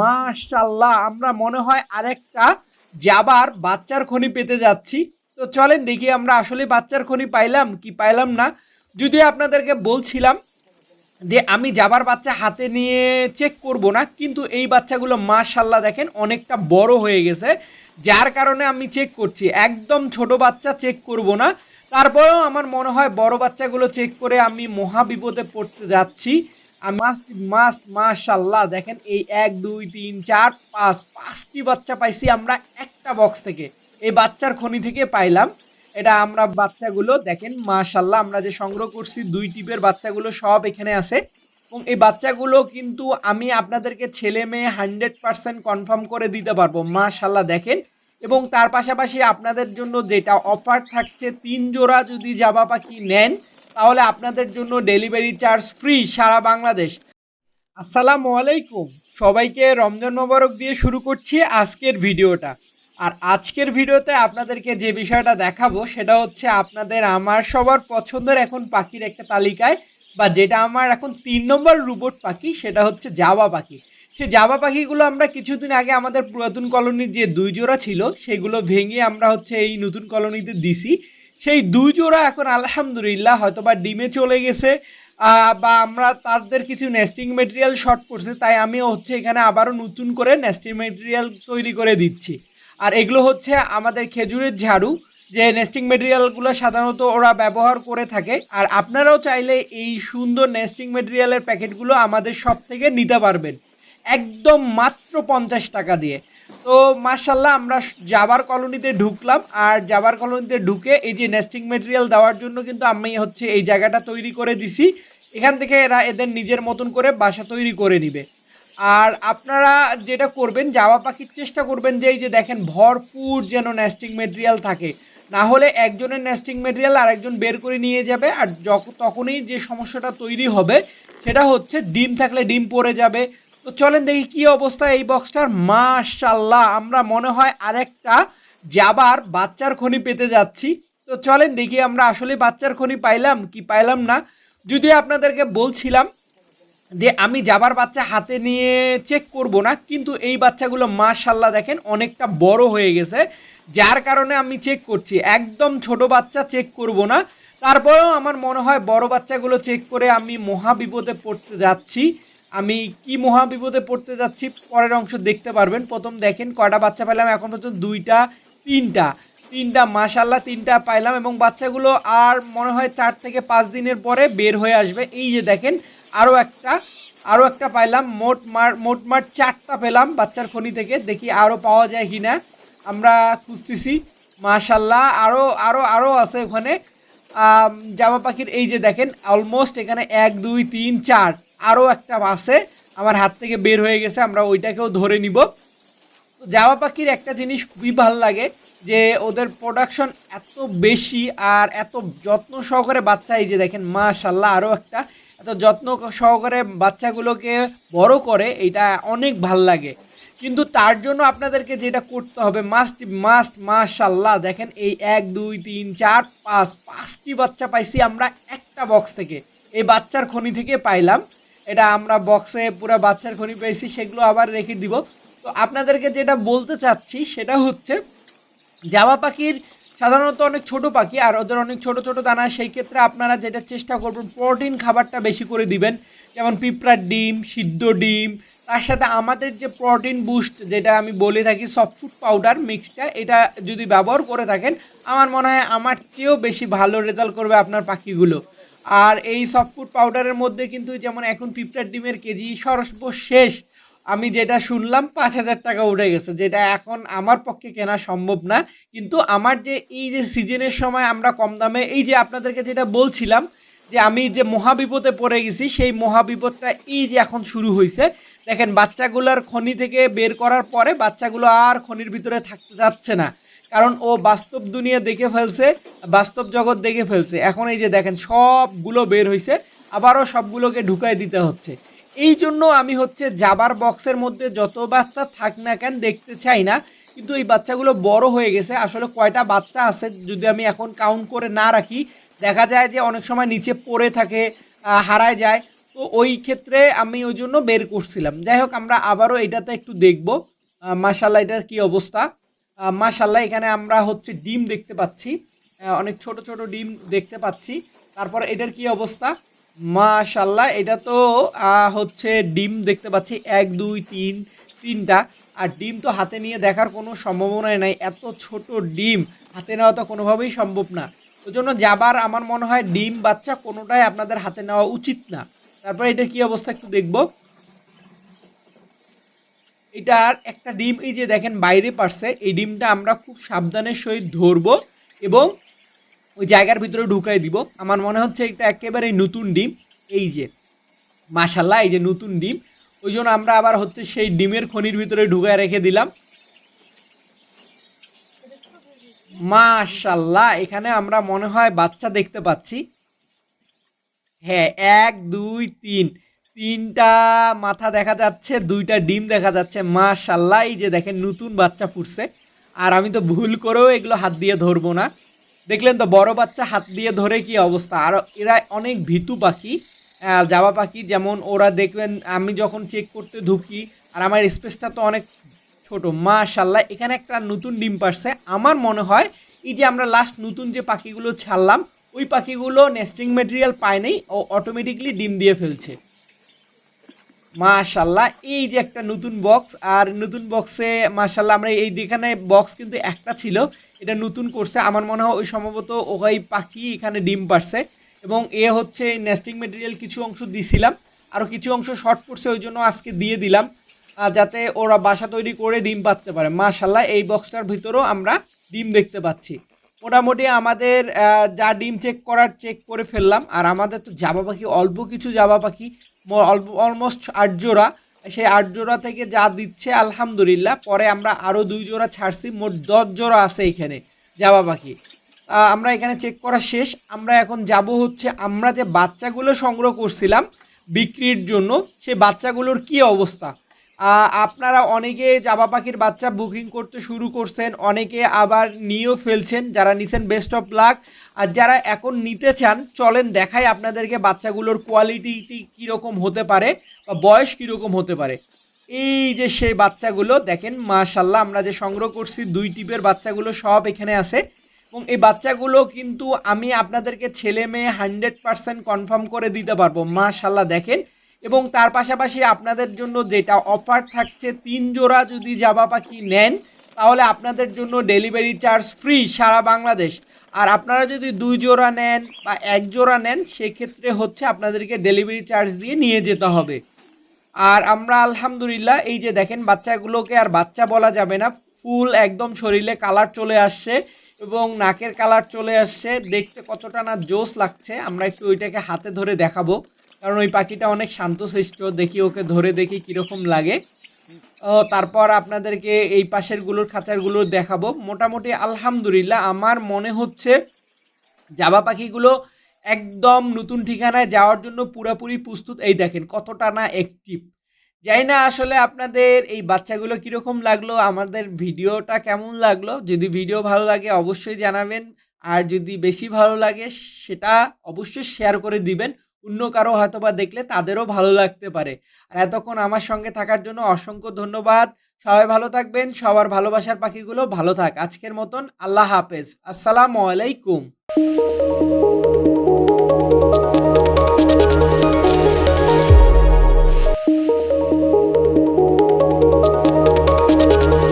মাশাল্লাহ আমরা মনে হয় আরেকটা যাবার বাচ্চার খনি পেতে যাচ্ছি। তো চলেন দেখি আমরা আসলে বাচ্চার খনি পাইলাম কি পাইলাম না। যদি আপনাদেরকে বলছিলাম যে আমি যাবার বাচ্চা হাতে নিয়ে চেক করব না, কিন্তু এই বাচ্চাগুলো মাশাল্লাহ দেখেন অনেকটা বড় হয়ে গেছে। যার কারণে আমি চেক করছি, একদম ছোট বাচ্চা চেক করব না। তারপরেও আমার মনে হয় বড় বাচ্চাগুলো চেক করে আমি মহা বিপদে পড়তে যাচ্ছি। মাস্ট মাস্ট মাশাল্লাহ দেখেন এই এক, দুই, তিন, চার, পাঁচ, পাঁচটি বাচ্চা পাইছি আমরা একটা বক্স থেকে। এই বাচ্চার খনি থেকে পাইলাম। এটা আমরা বাচ্চাগুলো, দেখেন মাশাল্লাহ আমরা যে সংগ্রহ করছি, দুই টিপের বাচ্চাগুলো সব এখানে আছে। এবং এই বাচ্চাগুলো কিন্তু আমি আপনাদেরকে ছেলে মেয়ে হান্ড্রেড পার্সেন্ট কনফার্ম করে দিতে পারব মাশাল্লাহ দেখেন। এবং তার পাশাপাশি আপনাদের জন্য যেটা অফার থাকছে, তিন জোড়া যদি জাবা পাখি নেন তাহলে আপনাদের জন্য ডেলিভারি চার্জ ফ্রি সারা বাংলাদেশ। আসসালামু আলাইকুম। সবাইকে রমজান মোবারক দিয়ে শুরু করছি আজকের ভিডিওটা। আর আজকের ভিডিওতে আপনাদেরকে যে বিষয়টা দেখাবো সেটা হচ্ছে আপনাদের আমার সবার পছন্দের এখন পাখির একটা তালিকায় বা যেটা আমার এখন তিন নম্বর রোবট পাখি, সেটা হচ্ছে জাবা পাখি। সেই জাবা পাখিগুলো আমরা কিছুদিন আগে আমাদের পুরাতন কলোনির যে দুই জোড়া ছিল, সেগুলো ভেঙে আমরা হচ্ছে এই নতুন কলোনিতে দিছি। সেই দুই জোড়া এখন আলহামদুলিল্লাহ হয়তো বা ডিমে চলে গেছে বা আমরা তাদের কিছু নেস্টিং মেটেরিয়াল শর্ট পড়ছে তাই আমি হচ্ছে এখানে আবারও নতুন করে নেস্টিং মেটেরিয়াল তৈরি করে দিচ্ছি। আর এগুলো হচ্ছে আমাদের খেজুরের ঝাড়ু, যে নেস্টিং মেটেরিয়ালগুলো সাধারণত ওরা ব্যবহার করে থাকে। আর আপনারাও চাইলে এই সুন্দর নেস্টিং মেটেরিয়ালের প্যাকেটগুলো আমাদের সব থেকে নিতে পারবেন, একদম মাত্র পঞ্চাশ টাকা দিয়ে। তো মার্শাল্লাহ আমরা জাবার কলোনিতে ঢুকলাম, আর জাবার কলোনিতে ঢুকে এই যে নেস্টিং মেটেরিয়াল দেওয়ার জন্য কিন্তু আমি হচ্ছে এই জায়গাটা তৈরি করে দিছি। এখান থেকে এরা এদের নিজের মতন করে বাসা তৈরি করে নিবে। আর আপনারা যেটা করবেন, জাবা পাখির চেষ্টা করবেন যে এই যে দেখেন ভরপুর যেন নেস্টিং মেটেরিয়াল থাকে। না হলে একজনের নেস্টিং মেটেরিয়াল আর একজন বের করে নিয়ে যাবে, আর যখন তখনই যে সমস্যাটা তৈরি হবে, সেটা হচ্ছে ডিম থাকলে ডিম পড়ে যাবে তো চলেন দেখি কি অবস্থা এই বক্সটার মাশাল্লাহ আমরা মনে হয় আরেকটা যাবার বাচ্চার খনি পেতে যাচ্ছি। তো চলেন দেখি আমরা আসলে বাচ্চার খনি পাইলাম কি পাইলাম না। যদি আপনাদেরকে বলছিলাম যে আমি যাবার বাচ্চা হাতে নিয়ে চেক করব না, কিন্তু এই বাচ্চাগুলো মাশাল্লাহ দেখেন অনেকটা বড় হয়ে গেছে। যার কারণে আমি চেক করছি, একদম ছোট বাচ্চা চেক করব না। তারপরেও আমার মনে হয় বড় বাচ্চাগুলো চেক করে আমি মহা বিপদে পড়তে যাচ্ছি। আমি কি মহা বিপদে পড়তে যাচ্ছি পরের অংশ দেখতে পারবেন। প্রথম দেখেন কয়টা বাচ্চা পেলাম এখন পর্যন্ত দুইটা, তিনটা। তিনটা মাশাল্লাহ তিনটা পাইলাম এবং বাচ্চাগুলো আর মনে হয় চার থেকে পাঁচ দিনের পরে বের হয়ে আসবে। এই যে দেখেন আরও একটা আরও একটা পাইলাম, মোট মার, মোট মাঠ চারটা পেলাম বাচ্চার খনি থেকে। দেখি আরও পাওয়া যায় কি না আমরা খুঁজতেছি। মাশাল্লাহ আরও আরও আরও আছে ওখানে। জামা পাখির এই যে দেখেন অলমোস্ট এখানে এক, দুই, তিন, চার আরও একটা আছে। আমার হাত থেকে বের হয়ে গেছে, আমরা ওইটাকেও ধরে নিব। তো জামা পাখির একটা জিনিস খুবই ভালো লাগে, যে ওদের প্রোডাকশন এত বেশি আর এত যত্ন সহকারে বাচ্চা, এই যে দেখেন মা মাশাল্লাহ আরও একটা, এত যত্ন সহকারে বাচ্চাগুলোকে বড় করে, এটা অনেক ভালো লাগে। কিন্তু তার জন্য আপনাদেরকে যেটা করতে হবে মাস্ট মাস্ট মাশাল্লাহ দেখেন এই এক, দুই, তিন, চার, পাঁচ, পাঁচটি বাচ্চা পাইছি আমরা একটা বক্স থেকে। এই বাচ্চার খনি থেকে পাইলাম। এটা আমরা বক্সে পুরো বাচ্চার খনি পেয়েছি সেগুলো আবার রেখে দিব। তো আপনাদেরকে যেটা বলতে চাচ্ছি সেটা হচ্ছে, জামা পাখির সাধারণত অনেক ছোট পাখি, আর ওদের অনেক ছোট ছোট দানা, সেই ক্ষেত্রে আপনারা যেটা চেষ্টা করবেন প্রোটিন খাবারটা বেশি করে দিবেন। যেমন পিঁপড়ার ডিম, সিদ্ধ ডিম তার সাথে আমাদের যে প্রোটিন বুস্ট যেটা আমি বলে থাকি সফট ফুড পাউডার মিক্সটা এটা যদি ব্যবহার করে থাকেন, আমার মনে হয় আমার চেয়েও বেশি ভালো রেজাল্ট করবে আপনার পাখিগুলো। আর এই সফট ফুড পাউডারের মধ্যে কিন্তু যেমন এখন পিঁপড়ার ডিমের কেজি সর্বশেষ, আমি যেটা শুনলাম পাঁচ হাজার টাকা উঠে গেছে, যেটা এখন আমার পক্ষে কেনা সম্ভব না। কিন্তু আমার যে এই যে সিজনের সময় আমরা কম দামে, এই যে আপনাদেরকে যেটা বলছিলাম যে আমি যে মহাবিপদে পড়ে গেছি, সেই মহাবিপদটা এই যে এখন শুরু হয়েছে দেখেন, বাচ্চাগুলোর খনি থেকে বের করার পরে বাচ্চাগুলো আর খনির ভিতরে থাকতে যাচ্ছে না। কারণ ও বাস্তব দুনিয়া দেখে ফেলছে, বাস্তব জগৎ দেখে ফেলছে। এখন এই যে দেখেন, সবগুলো বের হয়েছে আবারও সবগুলোকে ঢুকাই দিতে হচ্ছে। এই জন্য আমি হচ্ছে জাবার বক্সের মধ্যে যত বাচ্চা থাক না কেন দেখতে চাই না, কিন্তু এই বাচ্চাগুলো বড় হয়ে গেছে। আসলে কয়টা বাচ্চা আছে যদি আমি এখন কাউন্ট করে না রাখি, দেখা যায় যে অনেক সময় নিচে পড়ে থাকে হারায় যায়। তো ওই ক্ষেত্রে আমি ওই জন্য বের করছিলাম। যাই হোক, আমরা আবারও এটাতে একটু দেখব। মাশাল্লাহ এটার কি অবস্থা? মাশাল্লাহ এখানে আমরা হচ্ছে ডিম দেখতে পাচ্ছি। অনেক ছোট ছোট ডিম দেখতে পাচ্ছি। তারপর এটার কি অবস্থা? মাশাল্লাহ এটা তো হচ্ছে ডিম দেখতে পাচ্ছি। এক, দুই, তিন, তিনটা। আর ডিম তো হাতে নিয়ে দেখার কোনো সম্ভাবনাই নাই। এত ছোট ডিম হাতে নেওয়া তো কোনোভাবেই সম্ভব না। ওই জন্য যাবার আমার মনে হয় ডিম, বাচ্চা কোনোটাই আপনাদের হাতে নেওয়া উচিত না। তারপরে এটা কি অবস্থা একটু দেখব। এটার একটা ডিম, এই যে দেখেন বাইরে পারছে, এই ডিমটা আমরা খুব সাবধানের সহিত ধরবো এবং ওই জায়গার ভিতরে ঢুকাই দিব। আমার মনে হচ্ছে এটা একেবারে নতুন ডিম, এই যে মাশাল্লাহ এই যে নতুন ডিম। ওই জন্য আমরা আবার হচ্ছে সেই ডিমের খনির ভিতরে ঢুকায় রেখে দিলাম। মাশাল্লাহ এখানে আমরা মনে হয় বাচ্চা দেখতে পাচ্ছি। হ্যাঁ এক, দুই, তিন। তিনটা মাথা দেখা যাচ্ছে, দুইটা ডিম দেখা যাচ্ছে। মাশাল্লাহ এই যে দেখেন নতুন বাচ্চা ফুটছে। আর আমি তো ভুল করেও এগুলো হাত দিয়ে ধরবো না। দেখলেন তো, বড় বাচ্চা হাত দিয়ে ধরে কি অবস্থা? আর এরা অনেক ভীতু পাখি। জাবা পাখি যেমন ওরা দেখবেন, আমি যখন চেক করতে ঢুকি, আর আমার স্পেসটা তো অনেক ছোট। মাশাল্লাহ এখানে একটা নতুন ডিম পারছে আমার মনে হয়, এই যে আমরা লাস্ট নতুন যে পাখিগুলো ছাড়লাম ওই পাখিগুলো নেস্টিং মেটেরিয়াল পায় নাই ও অটোমেটিকলি ডিম দিয়ে ফেলছে। মাশাল্লাহ, এই যে একটা নতুন বক্স আর নতুন বক্সে মাশাল্লাহ আমরা এই যেখানে বক্স কিন্তু একটা ছিল, এটা নতুন করছে। আমার মনে হয় ওই সম্ভবত ওই পাখি এখানে ডিম পারছে এবং এ হচ্ছে নেস্টিং মেটেরিয়াল কিছু অংশ দিছিলাম আরও কিছু অংশ শর্ট পড়ছে ওই জন্য আজকে দিয়ে দিলাম যাতে ওরা বাসা তৈরি করে ডিম পাততে পারে। মাশাল্লাহ, এই বক্সটার ভিতরেও আমরা ডিম দেখতে পাচ্ছি। মোটামুটি আমাদের যা ডিম চেক করার চেক করে ফেললাম। আর আমাদের তো জাবা পাখি, অল্প কিছু জাবা পাখি অল্প অলমোস্ট আট জোড়া। সেই আট জোড়া থেকে যা দিচ্ছে, আলহামদুলিল্লাহ, পরে আমরা আরও দুই জোড়া ছাড়ছি, মোট দশ জোড়া আছে এখানে জাবা পাখি। আমরা এখানে চেক করা শেষ। আমরা এখন যাব হচ্ছে, আমরা যে বাচ্চাগুলো সংগ্রহ করছিলাম বিক্রির জন্য, সেই বাচ্চাগুলোর কি অবস্থা? আপনারা অনেকে জাবা পাখির বাচ্চা বুকিং করতে শুরু করছেন, অনেকে আবার নিয়েও ফেলছেন, যারা নিছেন বেস্ট অফ লাক আর যারা এখন নিতে চান, চলেন দেখাই আপনাদেরকে বাচ্চাগুলোর কোয়ালিটি কীরকম হতে পারে বা বয়স কীরকম হতে পারে। এই যে সেই বাচ্চাগুলো, দেখেন মাশাল্লাহ আমরা যে সংগ্রহ করছি, দুই টিপের বাচ্চাগুলো সব এখানে আছে। এবং এই বাচ্চাগুলো কিন্তু আমি আপনাদেরকে ছেলে মেয়ে হান্ড্রেড পার্সেন্ট কনফার্ম করে দিতে পারব। মাশাল্লাহ দেখেন এবং তার পাশাপাশি আপনাদের জন্য যেটা অফার থাকছে, তিন জোড়া যদি জাবা পাখি নেন, তাহলে আপনাদের জন্য ডেলিভারি চার্জ ফ্রি সারা বাংলাদেশ। আর আপনারা যদি দুই জোড়া নেন বা এক জোড়া নেন, সেক্ষেত্রে হচ্ছে আপনাদেরকে ডেলিভারি চার্জ দিয়ে নিয়ে যেতে হবে। আর আমরা আলহামদুলিল্লাহ, এই যে দেখেন বাচ্চাগুলোকে আর বাচ্চা বলা যাবে না, ফুল একদম শরীরে কালার চলে আসছে এবং নাকের কালার চলে আসছে। দেখতে কতটা না জোস লাগছে, আমরা একটু ওইটাকে হাতে ধরে দেখাবো। কারণ ওই পাখিটা অনেক শান্ত শান্তশিষ্ট দেখি ওকে ধরে দেখি কীরকম লাগে। তারপর আপনাদেরকে এই পাশেরগুলোর খাঁচারগুলো দেখাবো। মোটামুটি আলহামদুলিল্লাহ, আমার মনে হচ্ছে জাবা পাখিগুলো একদম নতুন ঠিকানায় যাওয়ার জন্য পুরোপুরি প্রস্তুত। এই দেখেন কতটা না অ্যাক্টিভ যাই না আসলে আপনাদের এই বাচ্চাগুলো কীরকম লাগল, আমাদের ভিডিওটা কেমন লাগল। যদি ভিডিও ভালো লাগে অবশ্যই জানাবেন, আর যদি বেশি ভালো লাগে সেটা অবশ্যই শেয়ার করে দিবেন। অন্য কারও হয়তো বা দেখলে তাদেরও ভালো লাগতে পারে। আর এতক্ষণ আমার সঙ্গে থাকার জন্য অসংখ্য ধন্যবাদ। সবাই ভালো থাকবেন, সবার ভালোবাসার পাখিগুলো ভালো থাক। আজকের মতন আল্লাহ হাফেজ। আসসালামু আলাইকুম।